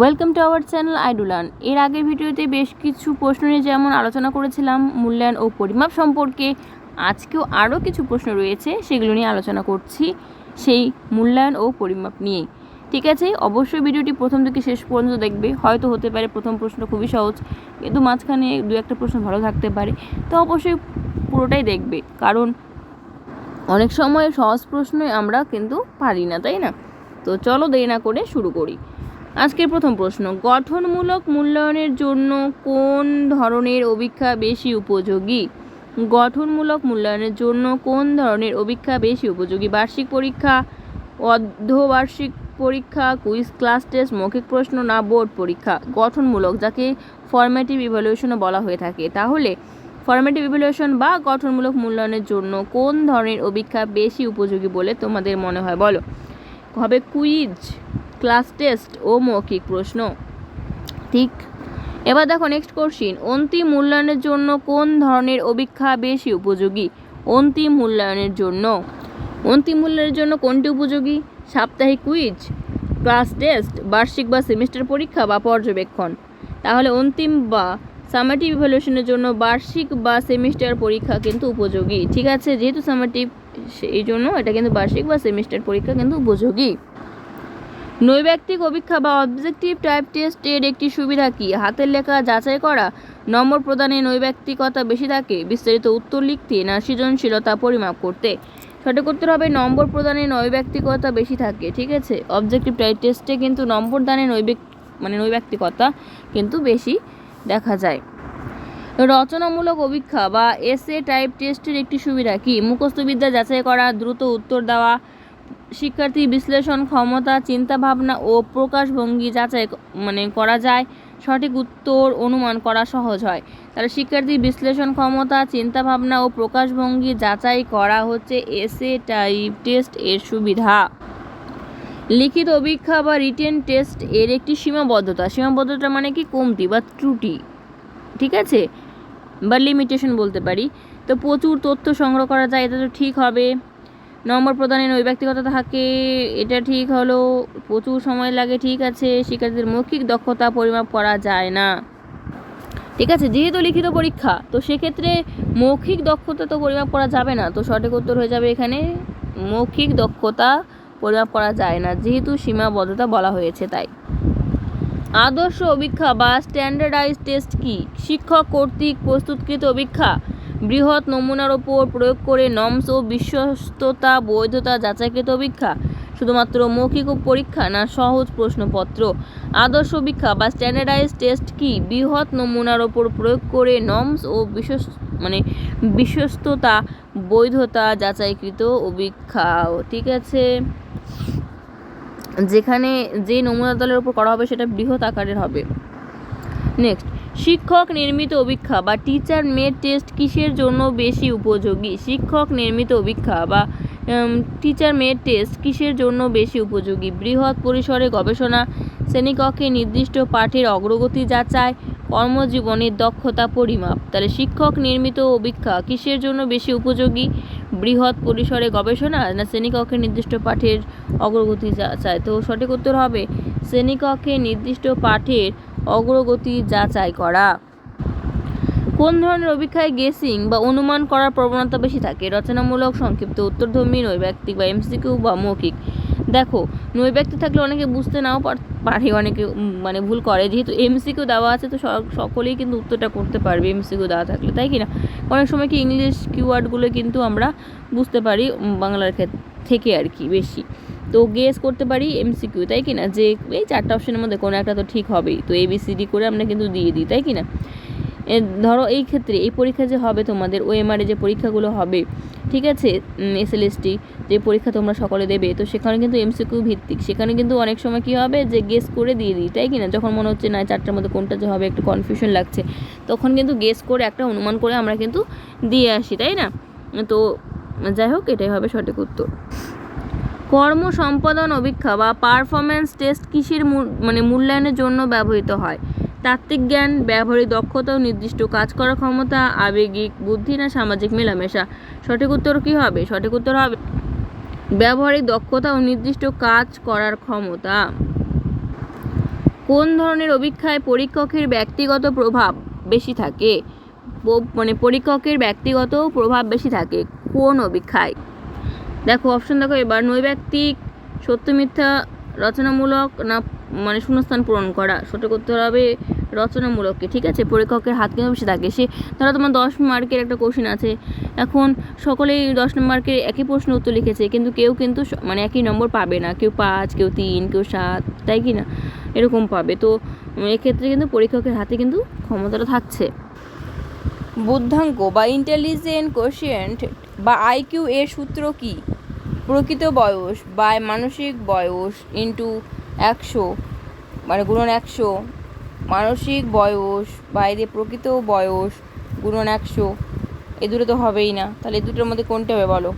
Welcome to our channel আইডুলান এর আগের ভিডিওতে বেশ কিছু প্রশ্ন নিয়ে যেমন আলোচনা করেছিলাম, মূল্যায়ন ও পরিমাপ সম্পর্কে, আজকেও আরও কিছু প্রশ্ন রয়েছে, সেগুলো নিয়ে আলোচনা করছি সেই মূল্যায়ন ও পরিমাপ নিয়েই ঠিক আছে, অবশ্যই ভিডিওটি প্রথম থেকে শেষ পর্যন্ত দেখবে, হয়তো হতে পারে প্রথম প্রশ্ন খুবই সহজ, কিন্তু মাঝখানে দু একটা প্রশ্ন ভালো থাকতে পারে, তো অবশ্যই পুরোটাই দেখবে, কারণ অনেক সময় সহজ প্রশ্নই আমরা কিন্তু পারি না, তাই না? তো চলো দেরি না করে শুরু করি। আজকের প্রথম প্রশ্ন, গঠনমূলক মূল্যায়নের জন্য কোন ধরনের অভিক্ষা বেশি উপযোগী? গঠনমূলক মূল্যায়নের জন্য কোন ধরনের অভিক্ষা বেশি উপযোগী? বার্ষিক পরীক্ষা, অর্ধবার্ষিক পরীক্ষা, কুইজ, ক্লাস টেস্ট, মৌখিক প্রশ্ন না বোর্ড পরীক্ষা? গঠনমূলক, যাকে ফরম্যাটিভ ইভ্যালুয়েশনও বলা হয়ে থাকে। তাহলে ফরম্যাটিভ ইভ্যালুয়েশন বা গঠনমূলক মূল্যায়নের জন্য কোন ধরনের অভিক্ষা বেশি উপযোগী বলে তোমাদের মনে হয়? বলো। হবে কুইজ। ক্লাস টেস্ট ও মৌখিক প্রশ্ন। ঠিক। এবার দেখো নেক্সট কোশ্চিন অন্তিম মূল্যায়নের জন্য কোন ধরনের অভিক্ষা বেশি উপযোগী? অন্তিম মূল্যায়নের জন্য। অন্তিম মূল্যায়নের জন্য কোনটি উপযোগী? সাপ্তাহিক কুইজ ক্লাস টেস্ট, বার্ষিক বা সেমিস্টার পরীক্ষা বা পর্যবেক্ষণ। তাহলে অন্তিম বা সামেটিভ ইভ্যালুয়েশনের জন্য বার্ষিক বা সেমিস্টার পরীক্ষা কিন্তু উপযোগী। ঠিক আছে, যেহেতু সামেটিভ সেই জন্য এটা কিন্তু বার্ষিক বা সেমিস্টার পরীক্ষা কিন্তু উপযোগী। নৈব্যক্তিক অভিক্ষা বা অবজেক্টিভ টাইপ টেস্টের একটি সুবিধা কি? হাতের লেখা যাচাই করা, নম্বর প্রদানে নৈব্যক্তিকতা বেশি থাকে, বিস্তারিত উত্তর লিখতে, না সৃজনশীলতা পরিমাপ করতে? সঠিক উত্তর হবে নম্বর প্রদানে নৈব্যক্তিকতা বেশি থাকে, ঠিক আছে? অবজেক্টিভ টাইপ টেস্টে কিন্তু নম্বর দানে নৈবেক মানে নৈব্যক্তিকতা কিন্তু বেশি দেখা যায়। রচনামূলক অভিক্ষা বা এসএ টাইপ টেস্টের একটি সুবিধা কি? মুখস্থবিদ্যা যাচাই করা, দ্রুত উত্তর দেওয়া শিক্ষার্থী বিশ্লেষণ ক্ষমতা, চিন্তাভাবনা ও প্রকাশভঙ্গি যাচাই মানে করা যায়। সঠিক উত্তর অনুমান করা সহজ হয়। তাহলে শিক্ষার্থী বিশ্লেষণ ক্ষমতা, চিন্তাভাবনা ও প্রকাশভঙ্গি যাচাই করা হচ্ছে এসএ টাইপ টেস্ট এর সুবিধা। লিখিত অভিক্ষা বা রিটেন টেস্ট এর একটি সীমাবদ্ধতা। সীমাবদ্ধতা মানে কি? কমতি বা ত্রুটি। ঠিক আছে? বা লিমিটেশন বলতে পারি। তো প্রচুর তথ্য সংগ্রহ করা যায়, এটা তো ঠিক হবে। নম্বর প্রদানের ওই ব্যক্তিগত থাকে, এটা ঠিক হলো প্রচুর সময় লাগে, ঠিক আছে, শিক্ষার্থীদের মৌখিক দক্ষতা পরিমাপ করা যায় না। ঠিক আছে, যেহেতু লিখিত পরীক্ষা, তো সেক্ষেত্রে মৌখিক দক্ষতা তো পরিমাপ করা যাবে না, তো সঠিক উত্তর হয়ে যাবে এখানে, মৌখিক দক্ষতা পরিমাপ করা যায় না, যেহেতু সীমাবদ্ধতা বলা হয়েছে তাই। আদর্শ অভিক্ষা বা স্ট্যান্ডার্ডাইজ টেস্ট কি? শিক্ষক কর্তৃক প্রস্তুতকৃত অভিক্ষা বৃহৎ নমুনার ওপর প্রয়োগ করে নমস ও বিশ্বস্ততা, বৈধতা যাচাইকৃত অভিক্ষা শুধুমাত্র মৌখিক পরীক্ষা না, সহজ প্রশ্নপত্র, আদর্শ অভিক্ষা বা স্ট্যান্ডার্ডাইজ টেস্ট কি? বৃহৎ নমুনার ওপর প্রয়োগ করে নমস ও বিশ্বস্ত মানে বিশ্বস্ততা, বৈধতা যাচাইকৃত অভিক্ষা ঠিক আছে? যেখানে যে নমুনা দলের উপর করা হবে সেটা বৃহৎ আকারের হবে। নেক্সট শিক্ষক নির্মিত অভিক্ষা বা টিচার মেড টেস্ট কিসের জন্য বেশি উপযোগী? শিক্ষক নির্মিত অভিক্ষা বা টিচার মেড টেস্ট কিসের জন্য বেশি উপযোগী? বৃহৎ পরিসরে গবেষণা, শ্রেণীকক্ষে নির্দিষ্ট পাঠের অগ্রগতি যাচাই, কর্মজীবনের দক্ষতা পরিমাপ। তাহলে শিক্ষক নির্মিত অভিক্ষা কিসের জন্য বেশি উপযোগী? বৃহৎ পরিসরে গবেষণা না শ্রেণীকক্ষে নির্দিষ্ট পাঠের অগ্রগতি যাচাই? তো সঠিক উত্তর হবে, শ্রেণীকক্ষে নির্দিষ্ট পাঠের অগ্রগতি যাচাই করা। কোন ধরনের অভিক্ষায় গেসিং বা অনুমান করার প্রবণতা বেশি থাকে? রচনামূলক, সংক্ষিপ্ত, উত্তরধর্মী নৈব্যক্তিক বা এমসিকিউ বা মৌখিক। দেখো নৈব্যক্তি থাকলে অনেকে বুঝতে নাও পারে অনেকে মানে ভুল করে। যেহেতু এমসিকিউ দেওয়া আছে, তো সকলেই কিন্তু উত্তরটা করতে পারবে এমসিকিউ দেওয়া থাকলে, তাই কি না অনেক সময় কি ইংলিশ কিওয়ার্ডগুলো কিন্তু আমরা বুঝতে পারি বাংলার থেকে আর কি বেশি। তো গেস করতে পারি এমসিকিউ তাই কি না যে এই চারটা অপশনের মধ্যে কোনো একটা তো ঠিক হবেই। তো এবিসিডি করে আমরা কিন্তু দিয়ে দিই, তাই কি না ধরো এই ক্ষেত্রে এই পরীক্ষা যে হবে তোমাদের ওএমআরে যে পরীক্ষাগুলো হবে, ঠিক আছে? এসএলএসটি যে পরীক্ষা তোমরা সকলে দেবে, তো সেখানে কিন্তু এমসিকিউ ভিত্তিক। সেখানে কিন্তু অনেক সময় কী হবে? যে গেস করে দিয়ে দিই, তাই কি না যখন মনে হচ্ছে, না, চারটার মধ্যে কোনটা যে হবে, একটু কনফিউশন লাগছে, তখন কিন্তু গেস করে একটা অনুমান করে আমরা কিন্তু দিয়ে আসি, তাই না? তো যাই হোক, এটাই হবে সঠিক উত্তর। কর্ম সম্পাদন অভিক্ষা বা পারফরম্যান্স টেস্ট কিসের মানে মূল্যায়নের জন্য ব্যবহৃত হয়। তাত্ত্বিক জ্ঞান, ব্যবহারিক দক্ষতা ও নির্দিষ্ট কাজ করার ক্ষমতা, আবেগিক বুদ্ধি না সামাজিক মেলামেশা? সঠিক উত্তর কী হবে? সঠিক উত্তর হবে ব্যবহারিক দক্ষতা ও নির্দিষ্ট কাজ করার ক্ষমতা। কোন ধরনের অভিক্ষায় পরীক্ষকের ব্যক্তিগত প্রভাব বেশি থাকে? মানে পরীক্ষকের ব্যক্তিগত প্রভাব বেশি থাকে? কোন অভিক্ষায়? দেখো অপশন দেখো, এবার নৈব্যক্তিক সত্য মিথ্যা, রচনামূলক, না মানে শূন্যস্থান পূরণ করা। সেটা করতে হবে রচনামূলককে ঠিক আছে? পরীক্ষকের হাত কিন্তু বেশি থাকে? সে, ধরো তোমার দশ মার্কের একটা কোশ্চেন আছে। এখন সকলেই দশ মার্কের একই প্রশ্ন উত্তর লিখেছে, কিন্তু কেউ কিন্তু মানে একই নম্বর পাবে না। কেউ পাঁচ, কেউ তিন, কেউ সাত, তাই কি না? এরকম পাবে। তো এক্ষেত্রে কিন্তু পরীক্ষকের হাতে কিন্তু ক্ষমতাটা থাকছে। বুদ্ধাঙ্ক বা ইন্টেলিজেন্ট কোশিয়েন্ট বা আইকিউ এর সূত্র কি? প্রকৃত বয়স বাই মানসিক বয়স ইন্টু একশো মানে গুণন একশো, মানসিক বয়স বাইরে প্রকৃত বয়স গুণন একশো, এ দুটো তো হবেই না, তাহলে এ দুটোর মধ্যে কোনটা হবে বলো?